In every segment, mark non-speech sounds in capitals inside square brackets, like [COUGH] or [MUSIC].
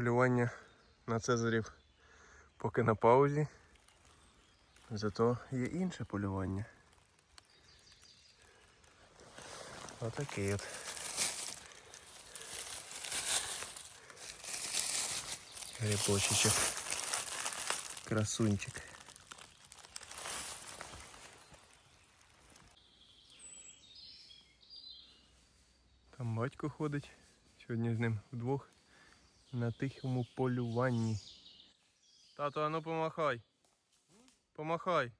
Полювання на цезарів поки на паузі. Зато є інше полювання. Отакий от. Грибочечок. Красунчик. Там батько ходить. Сьогодні з ним вдвох на тихому полюванні. Тато, ану помахай. Помахай.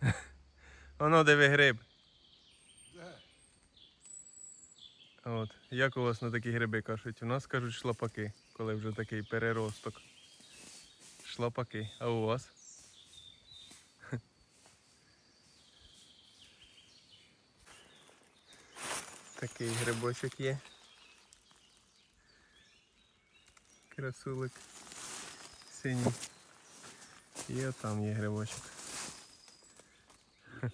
[LAUGHS] Воно диви гриб. От. Як у вас на такі гриби кажуть? У нас кажуть шлапаки, коли вже такий переросток. Шлапаки. А у вас? [LAUGHS] Такий грибочок є. Красулик. Синій. І там є грибочок. [LAUGHS]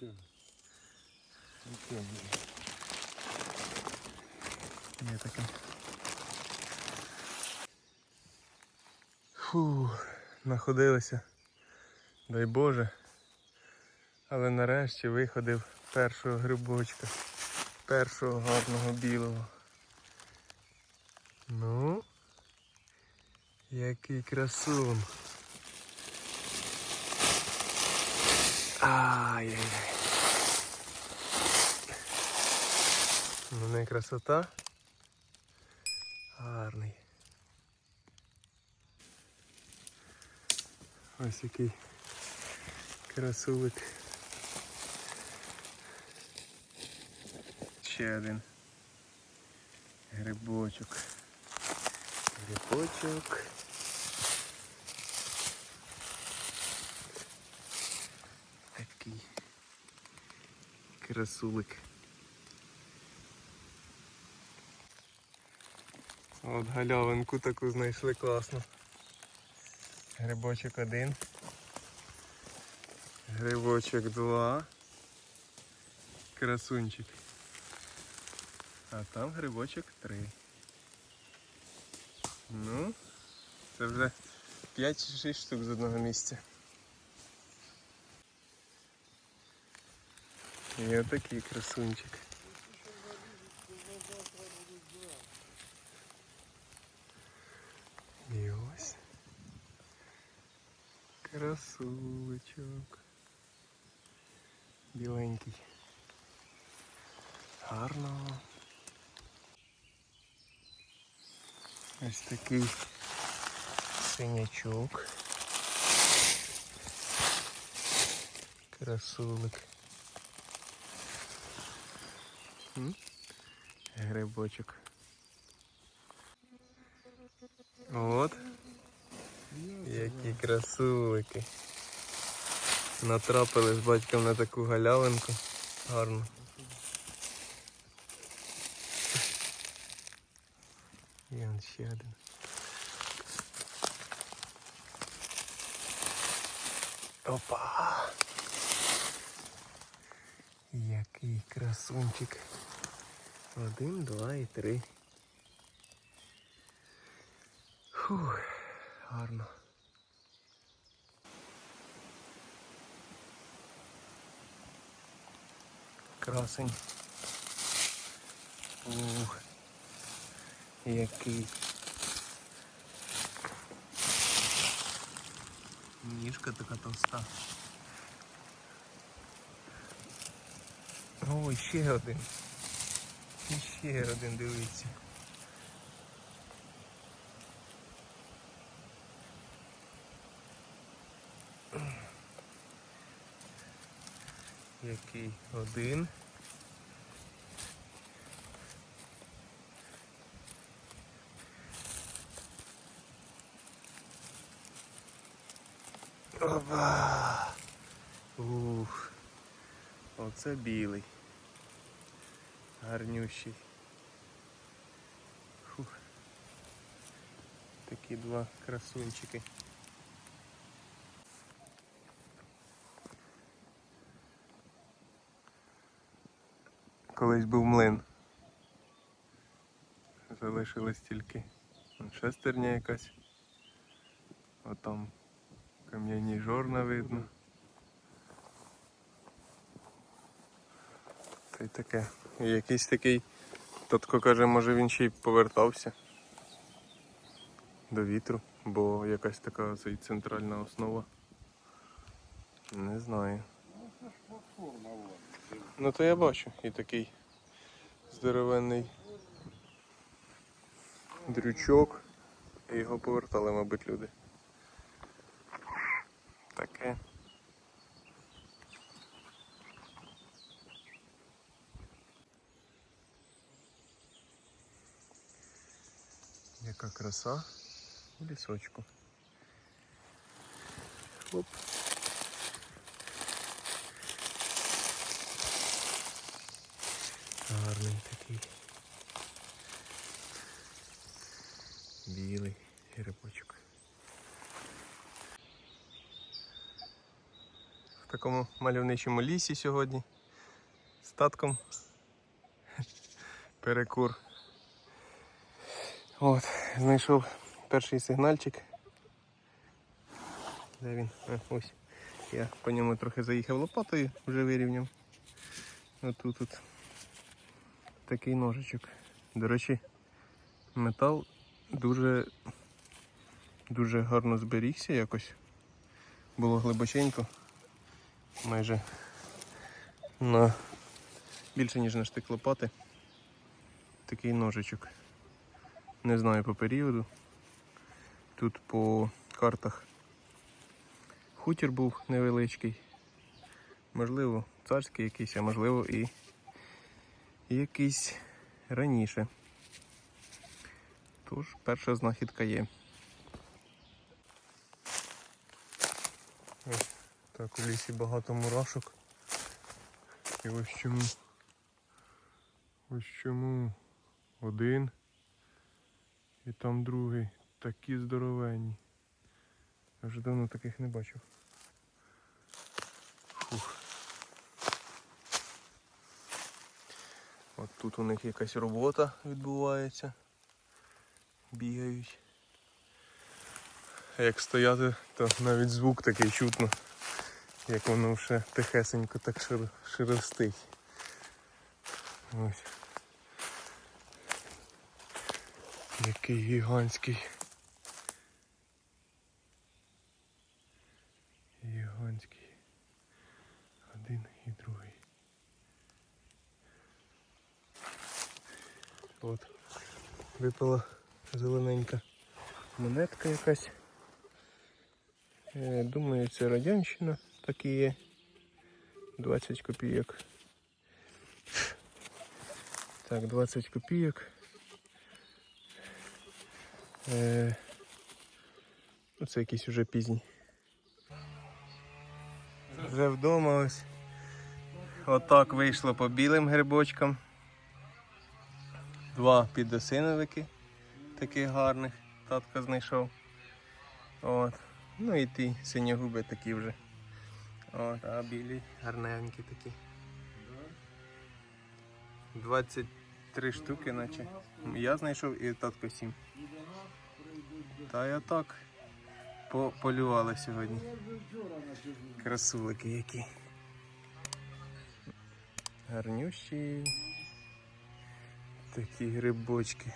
Є таке. Фу, находилися. Дай Боже. Але нарешті виходив першого грибочка. Першого гарного білого. Ну, який красун. Ай-яй-яй. Ну не красота. Гарний. Ось який красулик. Ще один. Грибочок. Грибочок. Такий красулик. От галявинку таку знайшли класно. Грибочок один. Грибочок два. Красунчик. А там грибочок три. Ну, це вже 5 чи 6 штук з одного місця. І отакий красунчик. І ось. Красулечок. Біленький. Гарно. Ось такий синячок. Красулик. Грибочок. От. Які красулики. Натрапили з батьком на таку галявинку. Гарно. І он ще один. Опа! Який красунчик. Один, два і три. Фух, гарно. Красень. Ух, який. Ніжка така товста. Ой, ще один. І ще один, дивіться. Який один. Опа! Ух. Оце білий. Гарнющий. Фух. Такі два красунчики. Колись був млин. Залишилось тільки Шестерня якась. А там кам'яні жорна видно. Та й таке. Якийсь такий. Татко каже, може він ще й повертався до вітру, бо якась така цей центральна основа. Не знаю. Ну то я бачу. І такий здоровенний дрючок. Його повертали, мабуть, люди. Таке. Яка краса у лісочку. Оп. Гарний такий. Білий грибочок. В такому мальовничому лісі сьогодні. З татком. Перекур. От, знайшов перший сигнальчик. Де він? А, ось. Я по ньому трохи заїхав лопатою, вже вирівняв. Отут тут такий ножичок. До речі, метал дуже дуже гарно зберігся якось. Було глибоченько. Майже на більше ніж на штик лопати. Такий ножичок. Не знаю по періоду. Тут по картах хутір був невеличкий. Можливо, царський якийсь, а можливо і якийсь раніше. Тож перша знахідка є. Ось так у лісі багато мурашок. І ось чому. Ось чому один. І там другий. Такі здоровенні. Я вже давно таких не бачив. Фух. От тут у них якась робота відбувається. Бігають. Як стояти, то навіть звук такий чутно, як воно вже тихесенько так шир- шелестить. Ось. Який гігантський. Гігантський. Один і другий. От. Випала зелененька монетка якась. Е, Думаю, це радянщина такі є. 20 копійок. Так, 20 копійок. Е, ну, це якийсь уже пізній. Вже вдома ось. Отак вийшло по білим грибочкам. Два підосиновики таких гарних татко знайшов. От. Ну і ті синьогуби такі вже. От, а білі гарненькі такі. 23 штуки, наче. Я знайшов і татко сім. Та я так по- полювали сьогодні. Красулики які. Гарнющі. Такі грибочки.